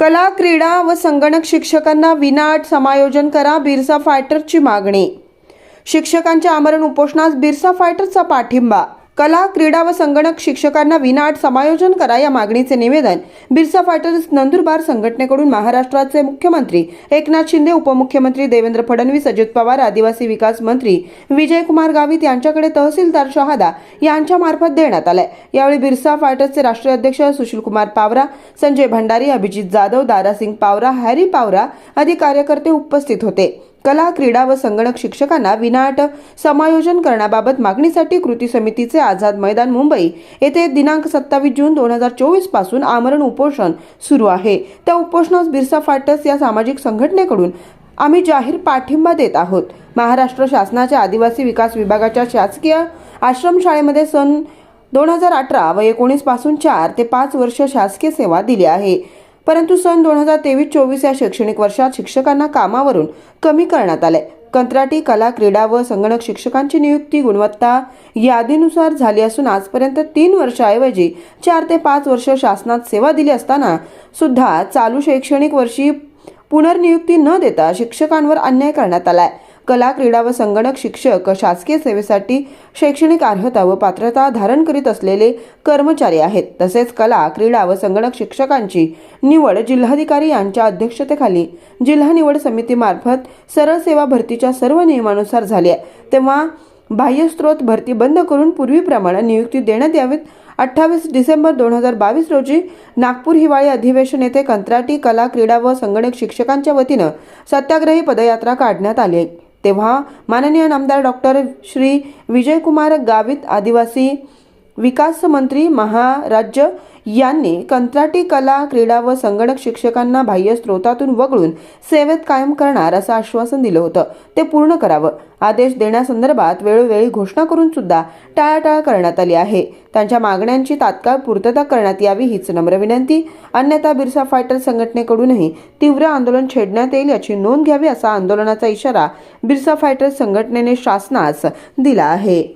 कला क्रीडा व संगणक शिक्षकांना विनाअट समायोजन करा बिरसा फायटरची मागणी. शिक्षकांच्या आमरण उपोषणास बिरसा फायटरचा पाठिंबा कला क्रीडा व संगणक शिक्षकांना विनाअट समायोजन करा या मागणीचे निवेदन बिरसा फायटर्स नंदुरबार संघटनेकडून महाराष्ट्राचे मुख्यमंत्री एकनाथ शिंदे उपमुख्यमंत्री देवेंद्र फडणवीस अजित पवार आदिवासी विकास मंत्री विजयकुमार गावित यांच्याकडे तहसीलदार शहादा यांच्या मार्फत देण्यात आलंय. यावेळी बिरसा फायटर्सचे राष्ट्रीय अध्यक्ष सुशीलकुमार पावरा संजय भंडारी अभिजित जाधव दारासिंग पावरा हॅरी पावरा आदी कार्यकर्ते उपस्थित होते. कला क्रीडा व संगणक शिक्षकांना विनाअट समायोजन करण्याबाबत मागणीसाठी कृती समितीचे आझाद मैदान मुंबई येथे दिनांक सत्तावीस जून दोन हजार चोवीसपासून आमरण उपोषण सुरू आहे. त्या उपोषणास बिरसा फाटस या सामाजिक संघटनेकडून आम्ही जाहीर पाठिंबा देत आहोत. महाराष्ट्र शासनाच्या आदिवासी विकास विभागाच्या शासकीय आश्रमशाळेमध्ये सन दोन हजार अठरा व एकोणीसपासून चार ते पाच वर्ष शासकीय सेवा दिली आहे. परंतु सन दोन हजार तेवीस चोवीस या शैक्षणिक वर्षात शिक्षकांना कामावरून कमी करण्यात आले. कंत्राटी कला क्रीडा व संगणक शिक्षकांची नियुक्ती गुणवत्ता यादीनुसार झाली असून आजपर्यंत तीन वर्षाऐवजी चार ते पाच वर्ष शासनात सेवा दिली असताना सुद्धा चालू शैक्षणिक वर्षी पुनर्नियुक्ती न देता शिक्षकांवर अन्याय करण्यात आलाय. कला क्रीडा व संगणक शिक्षक शासकीय सेवेसाठी शैक्षणिक अर्हता व पात्रता धारण करीत असलेले कर्मचारी आहेत. तसेच कला क्रीडा व संगणक शिक्षकांची निवड जिल्हाधिकारी यांच्या अध्यक्षतेखाली जिल्हा निवड समितीमार्फत सरळ सेवा भरतीच्या सर्व नियमानुसार झाली आहे. तेव्हा बाह्यस्त्रोत भरती बंद करून पूर्वीप्रमाणे नियुक्ती देण्यात यावीत. अठ्ठावीस डिसेंबर दोन हजार बावीस रोजी नागपूर हिवाळी अधिवेशन येथे कंत्राटी कला क्रीडा व संगणक शिक्षकांच्या वतीनं सत्याग्रही पदयात्रा काढण्यात आली आहे. तेव्हा माननीय नामदार डॉक्टर श्री विजयकुमार गावित आदिवासी विकास मंत्री महाराज्य यांनी कंत्राटी कला क्रीडा व संगणक शिक्षकांना बाह्य स्रोतातून वगळून सेवेत कायम करणार असं आश्वासन दिलं होतं. ते पूर्ण करावं. आदेश देण्यासंदर्भात वेळोवेळी घोषणा करून सुद्धा टाळाटाळ करण्यात आली आहे. त्यांच्या मागण्यांची तात्काळ पूर्तता करण्यात यावी हीच नम्र विनंती. अन्यथा बिरसा फायटर संघटनेकडूनही तीव्र आंदोलन छेडण्यात येईल याची नोंद घ्यावी असा आंदोलनाचा इशारा बिरसा फायटर संघटनेने शासनास दिला आहे.